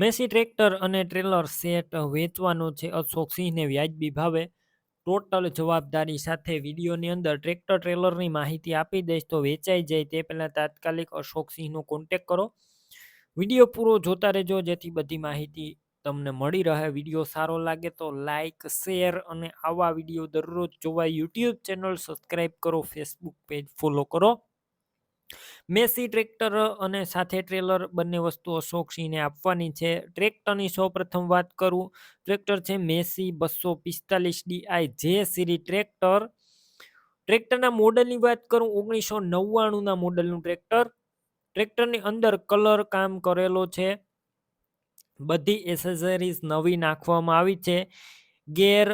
Massey tractor અને trailer set વેચવાનો છે. અશોક સિંહને વ્યાજબી ભાવે ટોટલ જવાબદારી સાથે વિડીયોની અંદર ટ્રેક્ટર ટ્રેલરની માહિતી આપી દઈશ તો વેચાઈ જાય તે પહેલાં તાત્કાલિક અશોક સિંહનો કોન્ટેક કરો. વીડિયો પૂરો જોતા રહેજો, જેથી બધી માહિતી તમને મળી રહે. વીડિયો સારો લાગે તો લાઈક, શેર અને આવા વીડિયો દરરોજ જોવા યુટ્યુબ ચેનલ સબસ્ક્રાઈબ કરો, ફેસબુક પેજ ફોલો કરો. મેસી ટ્રેક્ટર અને સાથે ટ્રેલર બંને વસ્તુઓ અશોકસિંહને આપવાની છે. ટ્રેક્ટરની સૌ પ્રથમ વાત કરું. ટ્રેક્ટર છે મેસી બસો પિસ્તાલીસ ડીઆઈ જે સિરી ટ્રેક્ટર. ટ્રેક્ટરના મોડલની વાત કરું ઓગણીસો નવ્વાણુંના મોડલનું ટ્રેક્ટર. ટ્રેક્ટરની અંદર કલર કામ કરેલો છે. બધી એસેસરીઝ નવી નાખવામાં આવી છે. ગેર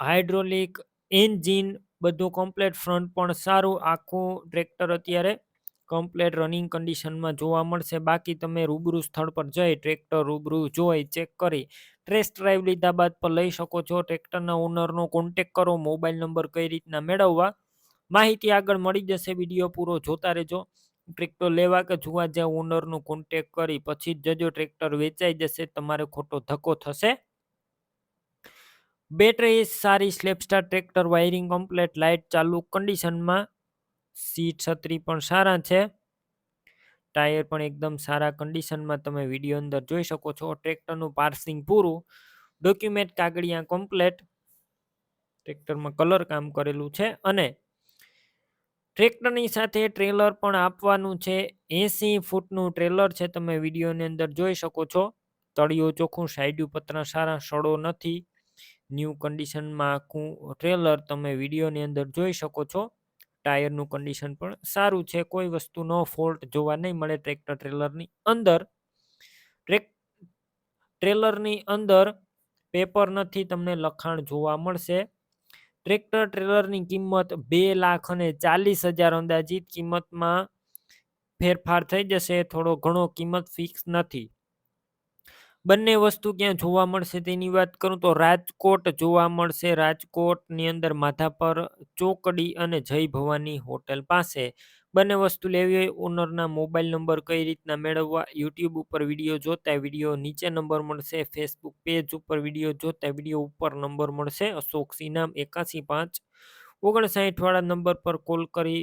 હાઇડ્રોલિક એન્જિન બધું કમ્પ્લેટ ફ્રન્ટ પણ સારું. આખું ટ્રેક્ટર અત્યારે કમ્પ્લેટ રનિંગ કન્ડિશનમાં જોવા મળશે. બાકી તમે રૂબરૂ સ્થળ પર જઈ ટ્રેક્ટર રૂબરૂ જોઈ ચેક કરી ટ્રેસ ડ્રાઈવ લીધા બાદ પર લઈ શકો છો. ટ્રેક્ટરના ઓનરનો કોન્ટેક કરો મોબાઈલ નંબર કઈ રીતના મેળવવા. માહિતી આગળ મળી જશે વીડિયો પૂરો જોતા રહેજો. ટ્રેક્ટર લેવા કે જોવા જ્યાં ઓનરનો કોન્ટેક કરી, પછી જજો ટ્રેક્ટર વેચાઈ જશે, તમારે ખોટો ધક્કો થશે. બેટરી સારી સ્લેપસ્ટાર ટ્રેક્ટર વાયરિંગ કમ્પ્લેટ લાઇટ ચાલુ કન્ડિશનમાં સીટ છત્રી પણ સારા છે. ટાયર પણ એકદમ સારા કન્ડિશનમાં તમે વીડિયો અંદર જોઈ શકો છો. ટ્રેક્ટરનું પાર્સિંગ પૂરું, ડોક્યુમેન્ટ કાગળિયા કમ્પ્લેટ, ટ્રેક્ટરમાં કલર કામ કરેલું છે અને ટ્રેક્ટરની સાથે ટ્રેલર પણ આપવાનું છે. એસી ફૂટનું ટ્રેલર છે તમે વિડીયોની અંદર જોઈ શકો છો. તળિયો ચોખ્ખું સાઈડ પતરા સારા, સડો નથી. ન્યૂ કન્ડિશનમાં આખું ટ્રેલર તમે વિડીયોની અંદર જોઈ શકો છો. ટાયરનું કન્ડિશન પણ સારું છે. કોઈ વસ્તુનો ફોલ્ટ જોવા નહીં મળે ટ્રેક્ટર ટ્રેલરની અંદર. ટ્રેક ટ્રેલરની અંદર પેપર નથી, તમને લખાણ જોવા મળશે. ટ્રેક્ટર ટ્રેલરની કિંમત બે લાખ અને ચાલીસ હજાર અંદાજિત કિંમતમાં ફેરફાર થઈ જશે. થોડો ઘણો કિંમત ફિક્સ નથી. બંને વસ્તુ ક્યાં જોવા મળશે તેની વાત કરું તો રાજકોટ જોવા મળશે. રાજકોટની અંદર માધાપર ચોકડી અને જય ભવાની હોટેલ પાસે. બંને વસ્તુ લેવી હોય, ઓનરના મોબાઈલ નંબર કઈ રીતના મેળવવા, યુટ્યુબ ઉપર વીડિયો જોતા વીડિયો નીચે નંબર મળશે, ફેસબુક પેજ ઉપર વીડિયો જોતા વીડિયો ઉપર નંબર મળશે. અશોક સિનામ એકાસી પાંચ ઓગણસાઠવાળા નંબર પર કોલ કરી